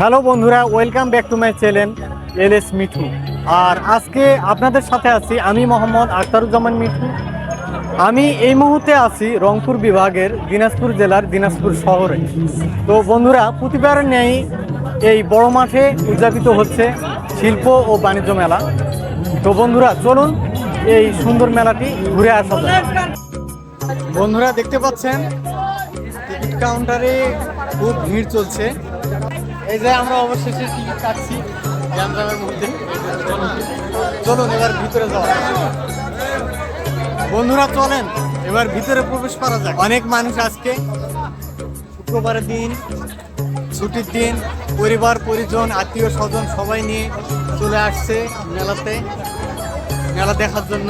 Hello বন্ধুরা, welcome back to my channel L S Mithu. আর আজকে আপনাদের সাথে আছি আমি মোহাম্মদ আখতারুজ্জামান মিঠু। আমি এই মুহূর্তে আছি রংপুর বিভাগের দিনাজপুর জেলার দিনাজপুর শহরে। তো বন্ধুরা, প্রতিবার ন্যায় এই বড় মাঠে উদযাপিত হচ্ছে শিল্প ও বাণিজ্য মেলা। তো বন্ধুরা, চলুন এই সুন্দর মেলাটি ঘুরে আসা যাক। বন্ধুরা, দেখতে পাচ্ছেন, টিকিট কাউন্টারে খুব ভিড় চলছে। এই যে আমরা অবশেষে টিকিট কাটছি? জ্যামজামের মধ্যে। চলুন, এবার ভিতরে যাওয়া বন্ধুরা, চলেন। এবার ভিতরে প্রবেশ করা যাক। অনেক মানুষ আজকে শুক্রবারের দিন, ছুটির দিন, পরিবার, পরিজন, আত্মীয় স্বজন সবাই নিয়ে চলে আসছে মেলাতে, মেলা দেখার জন্য।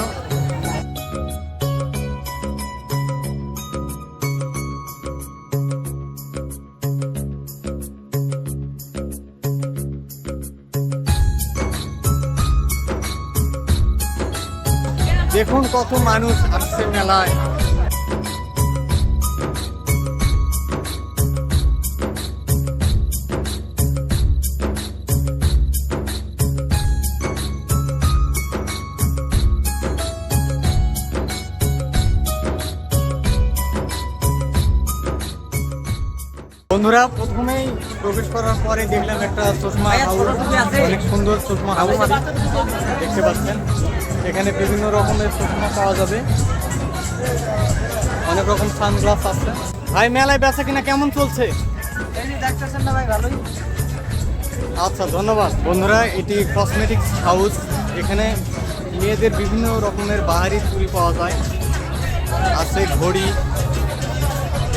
দেখুন কত মানুষ আসছে মেলায়। বন্ধুরা প্রথমেই প্রবেশ করার পরে দেখলাম একটা চশমা অনেক সুন্দর চশমা হাউস দেখতে পাচ্ছেন? এখানে বিভিন্ন রকমের চশমা পাওয়া যাবে। অনেক রকম সানগ্লাস আছে। ভাই মেলায় বেচা কিনা কেমন চলছে? আচ্ছা ধন্যবাদ। বন্ধুরা এটি কসমেটিক্স হাউস এখানে মেয়েদের বিভিন্ন রকমের বাহারি চুরি পাওয়া যায়। আছে ঘড়ি।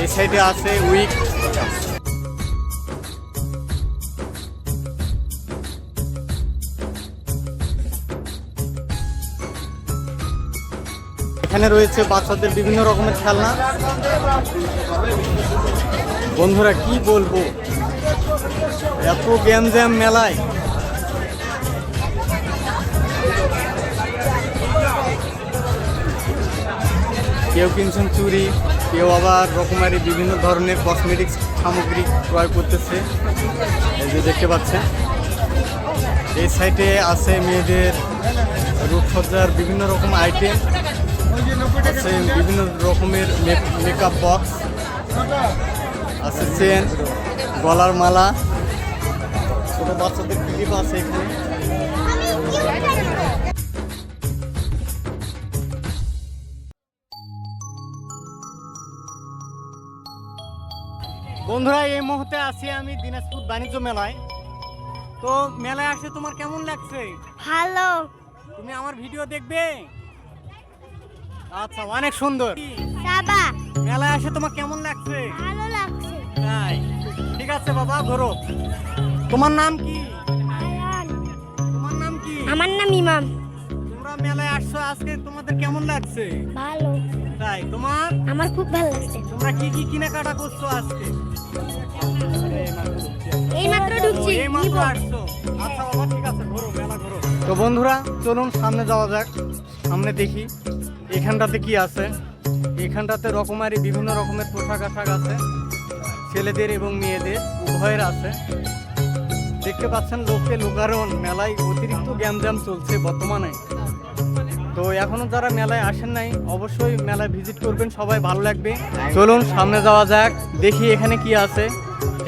এই সাইডে আছে উইক এখানে রয়েছে বাচ্চাদের বিভিন্ন রকমের খেলনা। বন্ধুরা, কি বলব? এত গেম জ্যাম মেলায়। কেউ কিনছেন চুরি কেউ আবার রকমারি বিভিন্ন ধরনের কসমেটিক্স সামগ্রী ক্রয় করতেছে। এই যে দেখতে পাচ্ছেন, এই সাইডে আছে মেয়েদের রূপসজ্জার বিভিন্ন রকম আইটেম আছে বিভিন্ন রকমের মেকআপ বক্স আছে চেন গলার মালা ছোট বাচ্চাদের ক্লিপ আছে এখানে। বন্ধুরা এই মুহূর্তে আছি আমি দিনাজপুর বাণিজ্য মেলায়। তো মেলায় আসে তোমার কেমন লাগছে? ভালো। তুমি আমার ভিডিও দেখবে? আচ্ছা অনেক সুন্দর। সাবা। মেলায় আসে তোমার কেমন লাগছে? ভালো লাগছে। তাই। ঠিক আছে বাবা ঘোরো। তোমার নাম কি? তোমার নাম কি? আমার নাম ইমাম। তোমরা মেলায় আসছো আজকে তোমাদের কেমন লাগছে? ভালো। তাই তোমার? আমার খুব ভালো লাগছে। তোমরা কি কি কেনাকাটা করছ আজকে? এই মাত্র ঢুকছি। এই মাত্র আসছো। আচ্ছা বাবা ঠিক আছে ঘোরো মেলা ঘোরো। তো বন্ধুরা চলুন সামনে যাওয়া যাক। সামনে দেখি। এখানটাতে কি আছে? এখানটাতে রকমারি বিভিন্ন রকমের পোশাক আশাক আছে। ছেলেদের এবং মেয়েদের, উভয়ের আছে। দেখতে পাচ্ছেন লোককে লোকারণ, মেলায় অতিরিক্ত গ্যামজাম চলছে বর্তমানে। তো এখনও যারা মেলায় আসেন নাই, অবশ্যই মেলায় ভিজিট করবেন, সবাই ভালো লাগবে। চলুন, সামনে যাওয়া যাক, দেখি এখানে কি আছে।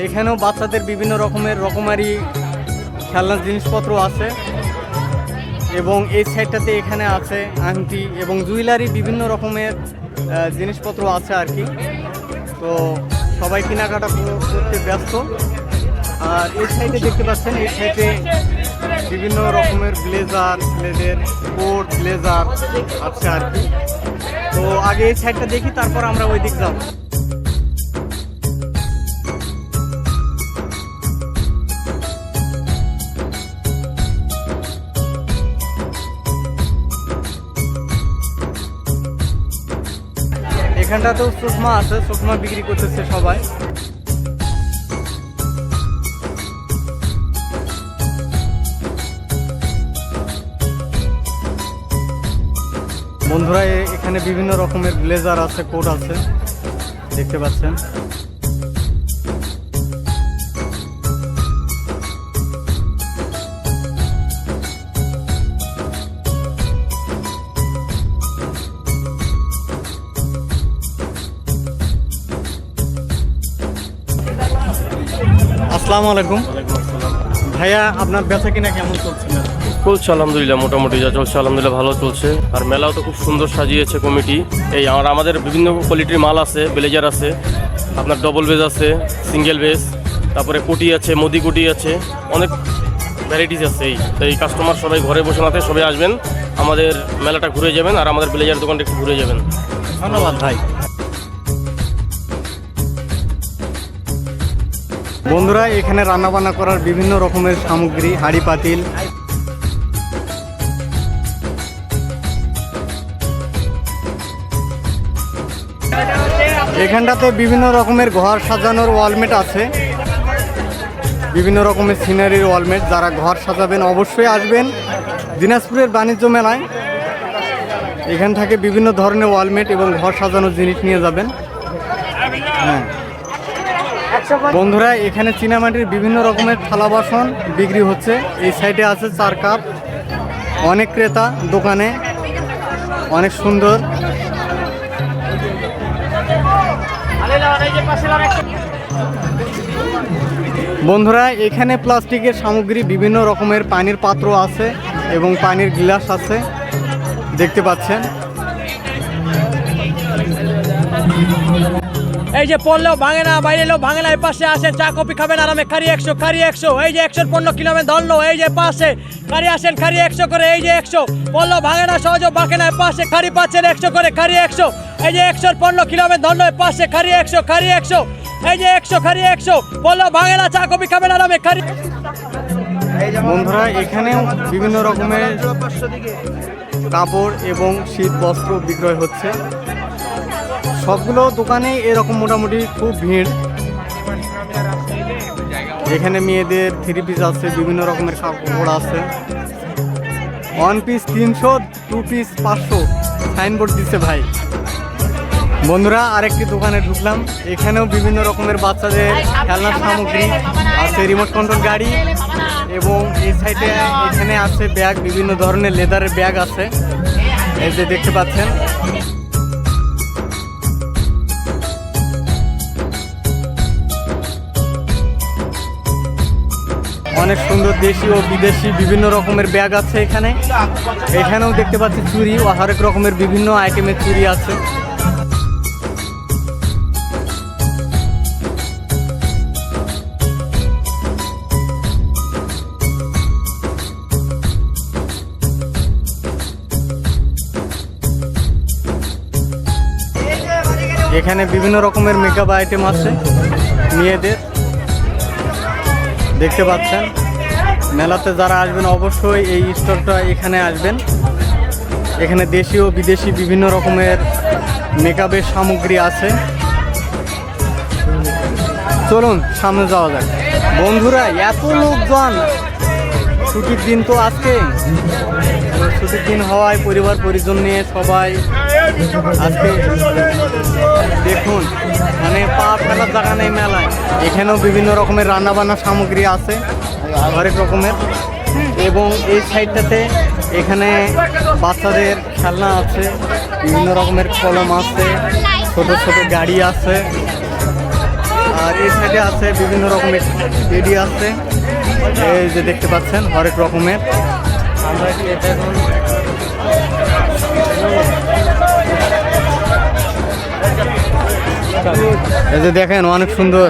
এখানেও বাচ্চাদের বিভিন্ন রকমের রকমারি খেলনার জিনিসপত্র আছে। এবং এই সাইডটাতে এখানে আছে আংটি এবং জুয়েলারি বিভিন্ন রকমের জিনিসপত্র আছে আর কি। তো সবাই কেনাকাটা কর- করতে ব্যস্ত। আর এই সাইডে দেখতে পাচ্ছেন, এই সাইডে বিভিন্ন রকমের ব্লেজার ছেলেদের কোট, ব্লেজার আছে আর কি। তো আগে এই সাইডটা দেখি, তারপর আমরা ওই দিক যাব। এখানটাতেও সুকমা আছে সুকমা বিক্রি করতেছে সবাই। বন্ধুরা এখানে বিভিন্ন রকমের ব্লেজার আছে, কোট আছে, দেখতে পাচ্ছেন। আসসালামু আলাইকুম। ভাইয়া আপনার বেচা কিনা কেমন চলছে? চলছে আলহামদুলিল্লাহ মোটামুটি যা চলছে আলহামদুলিল্লাহ ভালো চলছে। আর মেলাও তো খুব সুন্দর সাজিয়েছে কমিটি। এই আর আমাদের বিভিন্ন কোয়ালিটির মাল আছে ব্লেজার আছে আপনার ডবল বেজ আছে সিঙ্গেল বেজ তারপরে কুটি আছে মোদি কোটি আছে অনেক ভ্যারাইটিস আছে এই। তো এই কাস্টমার সবাই ঘরে বসে নাতে সবাই আসবেন আমাদের মেলাটা ঘুরে যাবেন আর আমাদের ব্লেজার দোকানটা একটু ঘুরে যাবেন। ধন্যবাদ ভাই। বন্ধুরা, এখানে রান্না বান্না করার বিভিন্ন রকমের সামগ্রী, হাঁড়ি, পাতিল। এখানটাতে বিভিন্ন রকমের ঘর সাজানোর ওয়ালমেট আছে। বিভিন্ন রকমের সিনারির ওয়ালমেট, যারা ঘর সাজাবেন অবশ্যই আসবেন। দিনাজপুরের বাণিজ্য মেলায় এখান থেকে বিভিন্ন ধরনের ওয়ালমেট এবং ঘর সাজানোর জিনিস নিয়ে যাবেন। হ্যাঁ। বন্ধুরা, এখানে চীনামাটির বিভিন্ন রকমের থালা বাসন বিক্রি হচ্ছে। এই সাইডে আছে চার কাপ। অনেক ক্রেতা দোকানে। অনেক সুন্দর। বন্ধুরা, এখানে প্লাস্টিকের সামগ্রী বিভিন্ন রকমের পানির পাত্র আছে এবং পানির গ্লাস আছে। দেখতে পাচ্ছেন? এই যে পড়লেও ভাঙে না, বাইরে এলেও ভাঙে না, এই পাশে আসে চা, কফি খাবেন আরামে, খারি একশো খারি একশো, এই যে একশোর পণ্য কিলোমেন ধরলো, এই যে পাশে, খারি আসেন, খারি একশো করে, এই যে একশো পড়লেও ভাঙে না, সহজে বাঁকে না পাশে, খারি পাচ্ছেন একশো করে, খারি একশো, এই যে একশোর পণ্য কিলোমেন ধরলো পাশে, খারি একশো খারি একশো, এই যে একশো, খারি একশো পড়লেও ভাঙে না, চা, কফি খাবেন আরামে, খারি বন্ধুরা, এখানেও বিভিন্ন রকমের কাপড় এবং শীত বস্ত্র বিক্রয় হচ্ছে। সবগুলো দোকানে এরকম মোটামুটি খুব ভিড়। এখানে মেয়েদের থ্রি পিস আছে, বিভিন্ন রকমের কাপড় আছে। ওয়ান পিস তিনশো টু পিস পাঁচশো সাইনবোর্ড দিচ্ছে ভাই। বন্ধুরা, আরেকটি দোকানে ঢুকলাম। এখানেও বিভিন্ন রকমের বাচ্চাদের খেলনার সামগ্রী আছে রিমোট কন্ট্রোল গাড়ি এবং এই সাইডে এখানে আছে ব্যাগ, বিভিন্ন ধরনের লেদারের ব্যাগ আছে। এই যে দেখতে পাচ্ছেন অনেক সুন্দর দেশি ও বিদেশি বিভিন্ন রকমের ব্যাগ আছে এখানে। এখানেও দেখতে পাচ্ছি চুরি ও হরেক রকমের বিভিন্ন আইটেমের চুরি আছে। এখানে বিভিন্ন রকমের মেকআপ আইটেম আছে, মেয়েদের। দেখতে পাচ্ছেন। মেলাতে যারা আসবেন অবশ্যই এই স্টলটা এখানে আসবেন। এখানে দেশি ও বিদেশি বিভিন্ন রকমের মেকআপের সামগ্রী আছে। চলুন, সামনে যাওয়া যাক। বন্ধুরা, এত লোকজন। ছুটির দিন তো আজকে ছুটির দিন হওয়ায় পরিবার পরিজন নিয়ে সবাই আজকে দেখুন মানে পা ফেলার জায়গা নেই মেলায়। এখানেও বিভিন্ন রকমের রান্নাবান্না সামগ্রী আছে, হরেক রকমের। এবং এই সাইডটাতে এখানে বাচ্চাদের খেলনা আছে, বিভিন্ন রকমের কলম আছে, ছোট ছোট গাড়ি আছে। আর এই সাইডে আছে বিভিন্ন রকমের টেডি আছে। এই যে দেখতে পাচ্ছেন, হরেক রকমের। আমরা এই যে দেখেন, অনেক সুন্দর।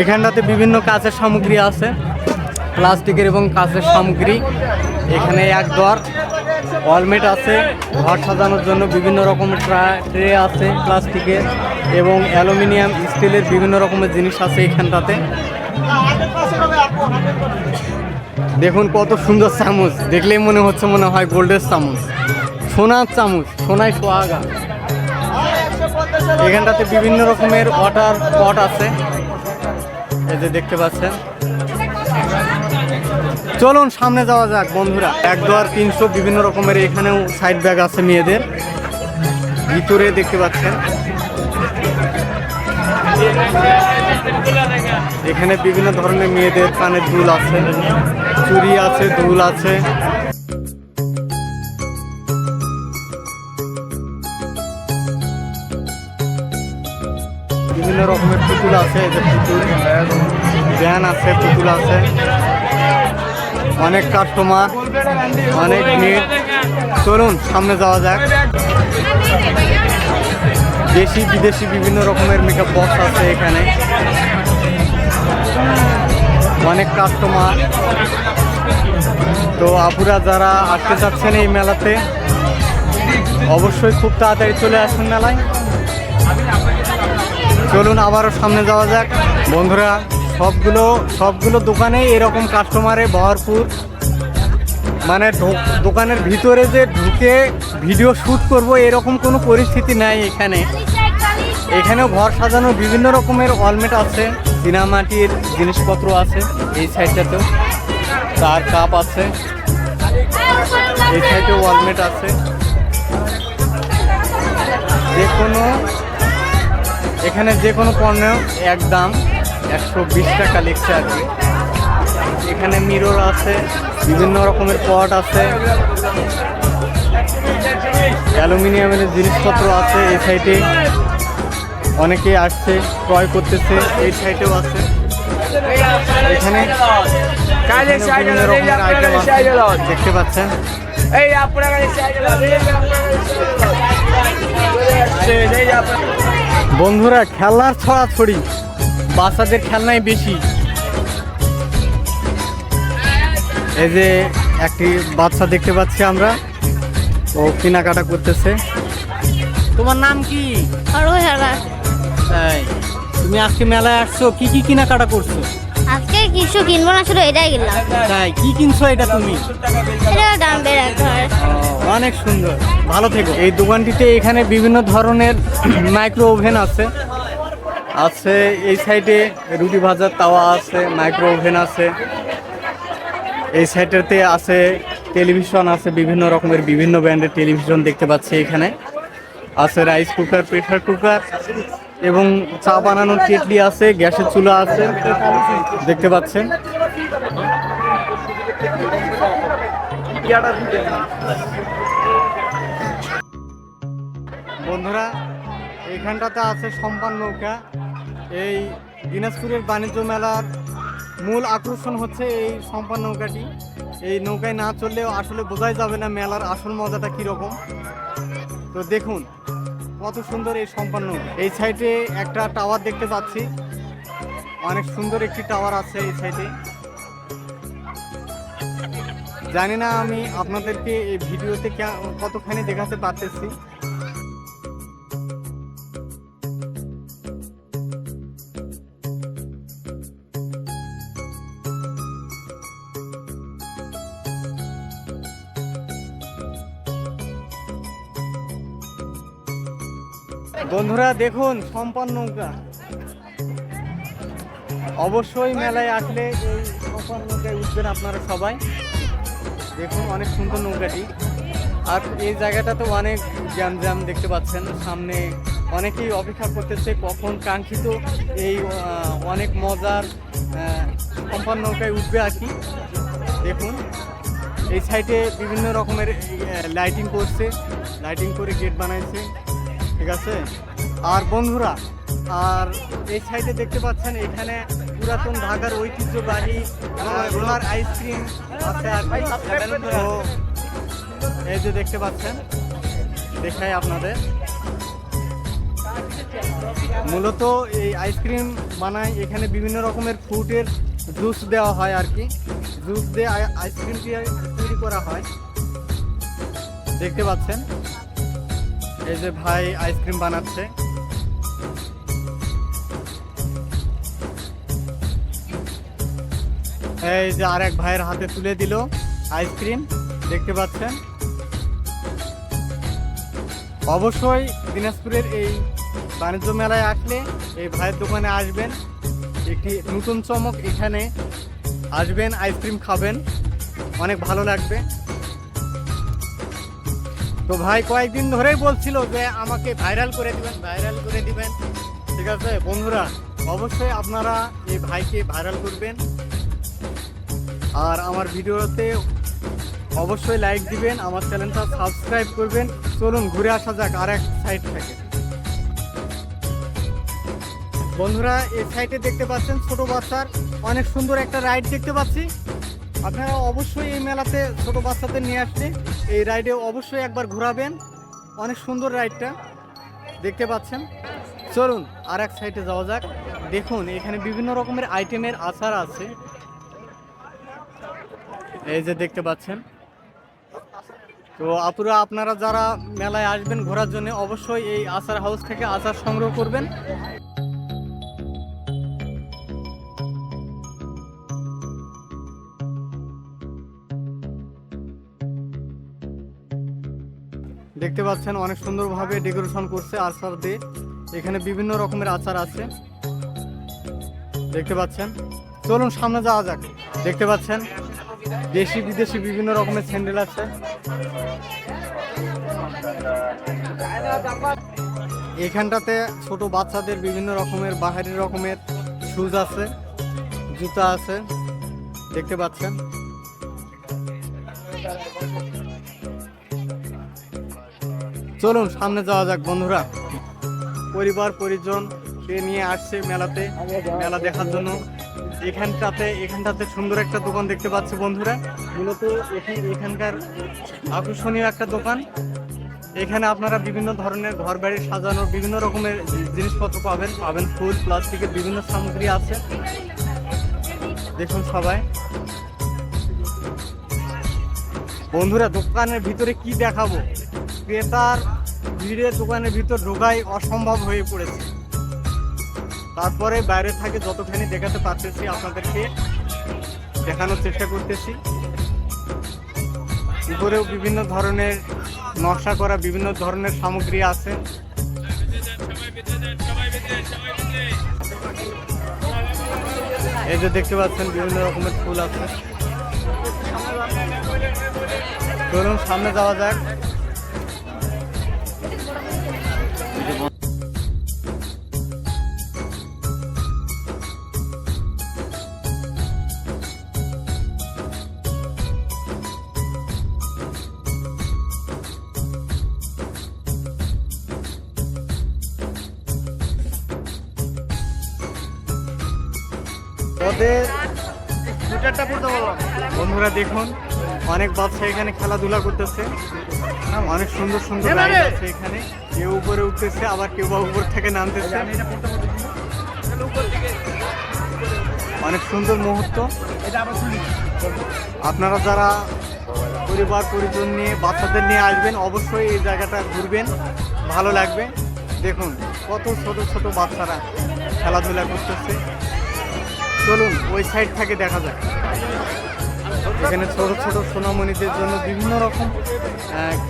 এখানটাতে বিভিন্ন কাঁচের সামগ্রী আছে। প্লাস্টিকের এবং কাঁচের সামগ্রী। এখানে এক দর ওয়ালমেট আছে। ঘর সাজানোর জন্য বিভিন্ন রকমের ট্রে আছে প্লাস্টিকের এবং অ্যালুমিনিয়াম, স্টিলের বিভিন্ন রকমের জিনিস আছে এখানটাতে। দেখুন কত সুন্দর চামচ। দেখলেই মনে হচ্ছে মনে হয় গোল্ডের চামচ। সোনার চামচ, সোনায় সোহাগা। এখানটাতে বিভিন্ন রকমের ওয়াটার পট আছে। এই যে দেখতে পাচ্ছেন। চলুন, সামনে যাওয়া যাক বন্ধুরা। এক দু আর তিনশো বিভিন্ন রকমের এখানেও সাইড ব্যাগ আছে মেয়েদের। ভিতরে দেখতে পাচ্ছেন। এখানে বিভিন্ন ধরনের মেয়েদের কানে দুল আছে চুরি আছে, দুল আছে। বিভিন্ন রকমের পুতুল আছে, এই পুতুল, ব্যান আছে, পুতুল আছে। অনেক কাস্টমার, অনেক মেয়ে। চলুন, সামনে যাওয়া যাক। দেশি, বিদেশি বিভিন্ন রকমের মেকআপ বক্স আছে এখানে। অনেক কাস্টমার তো আপুরা যারা আসতে চাচ্ছেন এই মেলাতে, অবশ্যই খুব তাড়াতাড়ি চলে আসুন মেলায়। চলুন আবারও সামনে যাওয়া যাক। বন্ধুরা, সবগুলো সবগুলো দোকানে এরকম কাস্টমারে ভরপুর। মানে দোকানের ভিতরে যে ঢুকে ভিডিও শ্যুট করব, এরকম কোনো পরিস্থিতি নাই এখানে। এখানেও ঘর সাজানোর বিভিন্ন রকমের অলমেট আছে চীনামাটির জিনিসপত্র আছে এই সাইডটাতেও, তার কাপ আছে, এই সাইডেও ওয়ালমেট আছে। যে কোনো, এখানে যে কোনো পণ্য এক দাম একশো বিশ টাকা লিখছে আর কি। এখানে মিরর আছে, বিভিন্ন রকমের পট আছে, অ্যালুমিনিয়ামের জিনিসপত্র আছে এই সাইডে। অনেকেই আসছে ক্রয় করতেছে এই সাইডেও আছে। এখানে এখানে বিভিন্ন রকমের আইটেম আছে দেখতে পাচ্ছেন। এই বন্ধুরা খেলনার ছড়াছড়ি। বাচ্চাদের খেলনাই বেশি। এই যে একটি বাচ্চা দেখতে পাচ্ছি আমরা। ও কেনাকাটা করতেছে। তোমার নাম কি? তাই। তুমি আজকে মেলায় আসছো কি কি কেনাকাটা করছ? আজকে কিছু কিনবো না শুধু এটাই কিনলাম। তাই কি কিনছো এটা তুমি? এটা অনেক সুন্দর। ভালো থেকো। এই দোকানটিতে এখানে বিভিন্ন ধরনের মাইক্রো ওভেন আছে। আছে এই সাইডে রুটি ভাজার তাওয়া আছে মাইক্রো ওভেন আছে। এই সাইডেতে আছে টেলিভিশন আছে বিভিন্ন রকমের বিভিন্ন ব্র্যান্ডের টেলিভিশন দেখতে পাচ্ছি এখানে। আছে রাইস কুকার প্রেসার কুকার এবং চা বানানোর কেটলি আছে, গ্যাসের চুলা আছে, দেখতে পাচ্ছেন। বন্ধুরা এইখানটাতে আছে সম্পান নৌকা। এই দিনাজপুরের বাণিজ্য মেলার মূল আকর্ষণ হচ্ছে এই সম্পান নৌকাটি। এই নৌকায় না চললেও আসলে বোঝাই যাবে না মেলার আসল মজাটা কীরকম। তো দেখুন কত সুন্দর এই সম্পন্ন। এই সাইডে একটা টাওয়ার দেখতে পাচ্ছি। অনেক সুন্দর একটি টাওয়ার আছে এই সাইডে। জানি না আমি আপনাদেরকে এই ভিডিওতে কতখানি দেখাতে পারতেছি। বন্ধুরা, দেখুন, সম্পন্ন নৌকা। অবশ্যই মেলায় আসলে এই সম্পন্ন নৌকায় উঠবেন আপনারা সবাই। দেখুন, অনেক সুন্দর নৌকাটি। আর এই জায়গাটাতে অনেক জ্যাম জ্যাম দেখতে পাচ্ছেন। সামনে অনেকেই অপেক্ষা করতেছে কখন কাঙ্ক্ষিত এই অনেক মজার সম্পন্ন নৌকায় উঠবে আর কি। দেখুন, এই সাইডে বিভিন্ন রকমের লাইটিং করছে। লাইটিং করে গেট বানাইছে। ঠিক আছে? আর বন্ধুরা আর এই সাইডে দেখতে পাচ্ছেন এখানে পুরাতন ঢাকার ঐতিহ্যবাহী রোলার আইসক্রিম আছে আর তো এই যে দেখতে পাচ্ছেন দেখাই আপনাদের। মূলত এই আইসক্রিম বানায় এখানে বিভিন্ন রকমের ফ্রুটের জুস দেওয়া হয় আর কি। জুস দিয়ে আই- আইসক্রিমটি তৈরি করা হয়। দেখতে পাচ্ছেন এই যে ভাই আইসক্রিম বানাচ্ছে। এই যে আরেক ভাইয়ের হাতে তুলে দিল আইসক্রিম, দেখতে পাচ্ছেন? অবশ্যই দিনাজপুরের এই বাণিজ্য মেলায় আসলে এই ভাইয়ের দোকানে আসবেন। একটি নতুন চমক এখানে। আসবেন, আইসক্রিম খাবেন। অনেক ভালো লাগবে। তো ভাই কয়েকদিন ধরেই বলছিল যে আমাকে ভাইরাল করে দিবেন ভাইরাল করে দিবেন। ঠিক আছে, বন্ধুরা, অবশ্যই আপনারা এই ভাইকে ভাইরাল করবেন। আর আমার ভিডিওতে অবশ্যই লাইক দিবেন, আমার চ্যানেলটা সাবস্ক্রাইব করবেন। চলুন, ঘুরে আসা যাক, আর এক সাইড থেকে। বন্ধুরা, এই সাইডে দেখতে পাচ্ছেন ছোট বাচ্চার অনেক সুন্দর একটা রাইড দেখতে পাচ্ছি। আপনারা অবশ্যই এই মেলাতে ছোট বাচ্চাদের নিয়ে আসলে এই রাইডে অবশ্যই একবার ঘোরাবেন। অনেক সুন্দর রাইডটা। দেখতে পাচ্ছেন। চলুন আর এক সাইডে যাওয়া যাক। দেখুন, এখানে বিভিন্ন রকমের আইটেমের আচার আছে। এই যে দেখতে পাচ্ছেন। তো আপুরা, আপনারা যারা মেলায় আসবেন ঘোরার জন্য অবশ্যই এই আচার হাউস থেকে আচার সংগ্রহ করবেন। পাচ্ছেন, অনেক সুন্দরভাবে ডেকোরেশন করছে আচার দিয়ে এখানে বিভিন্ন রকমের আচার আছে। দেখতে পাচ্ছেন? চলুন সামনে যাওয়া যাক। দেখতে পাচ্ছেন? দেশি বিদেশি বিভিন্ন রকমের স্যান্ডেল আছে। এখানটাতে ছোট বাচ্চাদের বিভিন্ন রকমের বাহারি রকমের শুজ আছে, জুতা আছে। দেখতে পাচ্ছেন? চলুন, সামনে যাওয়া যাক, বন্ধুরা। পরিবার, পরিজন কে নিয়ে আসছে মেলাতে, মেলা দেখার জন্য। এখানটাতে এখানটাতে সুন্দর একটা দোকান দেখতে পাচ্ছি, বন্ধুরা। মূলত এখান- এখানকার আকর্ষণীয় একটা দোকান। এখানে আপনারা বিভিন্ন ধরনের ঘর বাড়ি সাজানোর বিভিন্ন রকমের জিনিসপত্র পাবেন পাবেন ফুল, প্লাস্টিকের বিভিন্ন সামগ্রী আছে। দেখুন সবাই। বন্ধুরা, দোকানের ভিতরে কি দেখাবো? ক্রেতার ভিড়ে দোকানের ভিতর ঢোকাই অসম্ভব হয়ে পড়েছে। তারপরে বাইরে থাকে যতখানি দেখাতে পারতেছি, আপনাদেরকে দেখানোর চেষ্টা করতেছি। উপরেও বিভিন্ন ধরনের নকশা করা বিভিন্ন ধরনের সামগ্রী আছে। এই যে দেখতে পাচ্ছেন, বিভিন্ন রকমের ফুল আছে। চলুন, সামনে যাওয়া যাক। ওদের বন্ধুরা দেখুন অনেক বাচ্চা এখানে খেলাধুলা করতেছে। অনেক সুন্দর সুন্দর রাইড আছে এখানে। কেউ উপরে উঠতেছে আবার কেউ বা উপর থেকে নামতেছে। অনেক সুন্দর মুহূর্ত। আপনারা যারা পরিবার পরিজন নিয়ে বাচ্চাদের নিয়ে আসবেন অবশ্যই এই জায়গাটা ঘুরবেন। ভালো লাগবে। দেখুন কত ছোট ছোট বাচ্চারা খেলাধুলা করতেছে। চলুন, ওই সাইড থেকে দেখা যায় এখানে ছোট ছোট সোনামণিদের জন্য বিভিন্ন রকম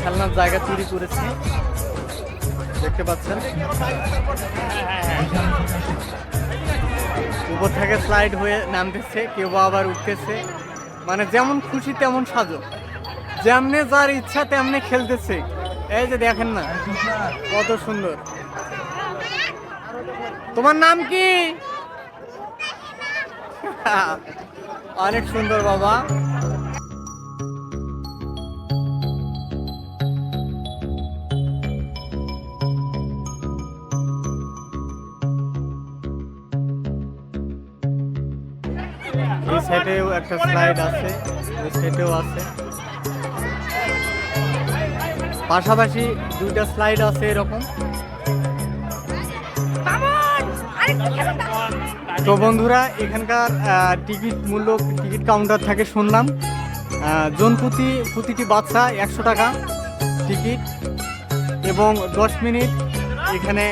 খেলনার জায়গা তৈরি করেছে। দেখতে পাচ্ছেন? উপর থেকে স্লাইড হয়ে নামতেছে, কেউ আবার উঠতেছে। মানে যেমন খুশি তেমন সাজো। যেমনে যার ইচ্ছা তেমনি খেলতেছে। এই যে দেখেন না, কত সুন্দর। তোমার নাম কি? অনেক সুন্দর বাবা। এই সাইডেও একটা স্লাইড আছে ওই সাইডেও আছে। পাশাপাশি দুইটা স্লাইড আছে এরকম। তো বন্ধুরা, এখানকার টিকিট মূল্য, টিকিট কাউন্টার থাকে শুনলাম। জন প্রতি, প্রতিটি বাচ্চা একশো টাকা টিকিট এবং দশ মিনিট এখানে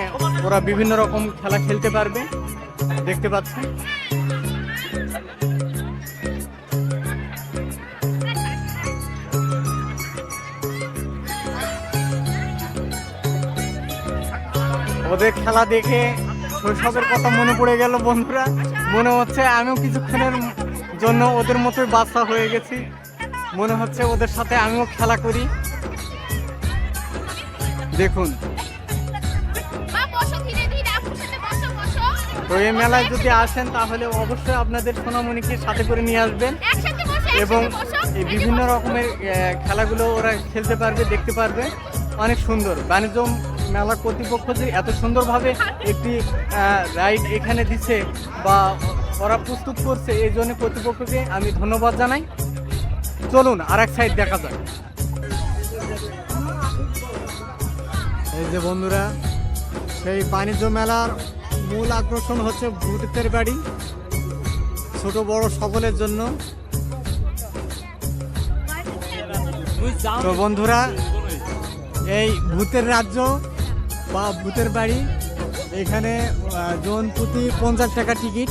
ওরা বিভিন্ন রকম খেলা খেলতে পারবে। দেখতে পাচ্ছেন। ওদের খেলা দেখে শৈশবের কথা মনে পড়ে গেল বন্ধুরা। মনে হচ্ছে আমিও কিছুক্ষণের জন্য ওদের মতোই বাচ্চা হয়ে গেছি। মনে হচ্ছে ওদের সাথে আমিও খেলা করি। দেখুন। তো এই মেলায় যদি আসেন, তাহলে অবশ্যই আপনাদের সোনামণিকে সাথে করে নিয়ে আসবেন এবং এই বিভিন্ন রকমের খেলাগুলো ওরা খেলতে পারবে, দেখতে পারবে। অনেক সুন্দর। বাণিজ্য মেলা কর্তৃপক্ষ যে এত সুন্দরভাবে একটি রাইড এখানে দিচ্ছে বা ওরা প্রস্তুত করছে, এই জন্য কর্তৃপক্ষকে আমি ধন্যবাদ জানাই। চলুন আর এক সাইড দেখা যায় এই যে বন্ধুরা, সেই বাণিজ্য মেলার মূল আকর্ষণ হচ্ছে ভূতের বাড়ি, ছোট বড় সকলের জন্য। তো বন্ধুরা, এই ভূতের রাজ্য বা ভূতের বাড়ি, এখানে জোন প্রতি পঞ্চাশ টাকা টিকিট।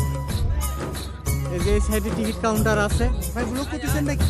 এই যে সাইডে টিকিট কাউন্টার আছে। ভাই ব্লক করতেছেন নাকি?